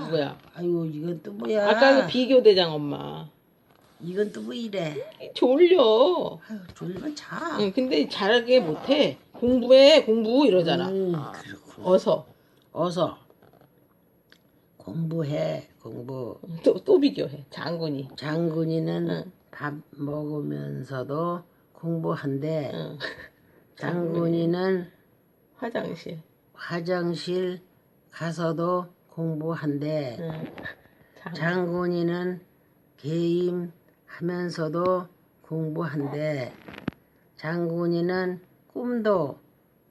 뭐야? 아유 이건 또 뭐야? 아까 그 비교 대장 엄마. 이건 또 뭐 이래? 졸려. 아유 졸리면 자. 응, 근데 잘하게 못해. 공부해, 공부 이러잖아. 음, 그렇고. 어서. 어서 공부해 공부. 또, 또 비교해. 장군이. 장군이는 응. 밥 먹으면서도 공부한대. 응. 장군이는 화장실. 화장실 가서도 공부한대. 응. 장, 장군이는 게임 하면서도 공부한대. 장군이는 꿈도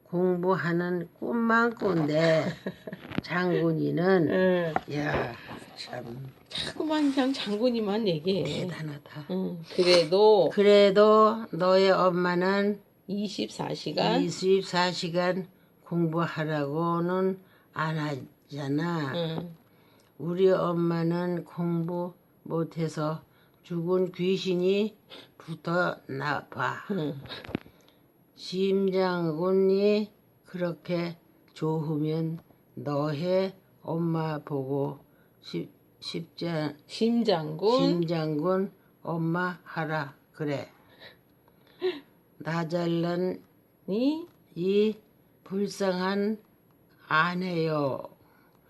공부하는 꿈만 꾼대. 장군이는 응. 야참 자꾸만 그냥 장군이만 얘기해. 대단하다. 응. 그래도 그래도 너의 엄마는 24시간. 24시간 공부하라고는 안 하 잖아. 응. 우리 엄마는 공부 못해서 죽은 귀신이 붙었나 봐. 응. 심장군이 그렇게 좋으면 너의 엄마 보고 싶, 않, 심장군. 심장군 엄마 하라 그래. 나 잘난 이 이 불쌍한 아내요.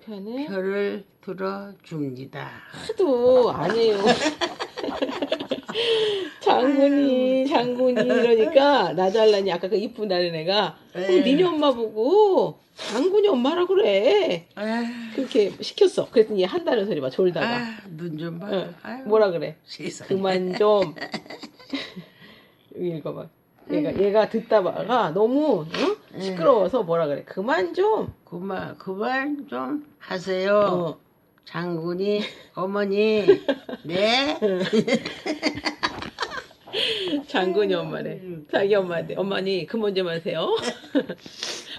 편을 표를 들어줍니다. 하도 안 해요. 장군이 장군이 이러니까 나 잘라니 아까 그 이쁘다는 애가 어, 에이. 니네 엄마 보고 장군이 엄마라 그래 아, 그렇게 시켰어 그랬더니 얘 한다는 소리 막 졸다가 아, 눈좀 봐. 응. 아유, 뭐라 그래 세상에. 그만 좀 여기 읽어봐 얘가 얘가 듣다가 너무 어? 시끄러워서 뭐라 그래? 그만 좀. 그만 그만 좀 하세요. 어. 장군이 어머니. 네. 장군이 엄마래 자기 엄마한테 어머니 그만 좀 하세요.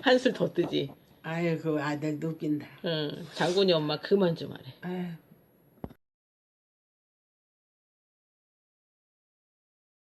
한술 더 뜨지. 아유 그 아들도 웃긴다. 응, 장군이 엄마 그만 좀 하래. 아유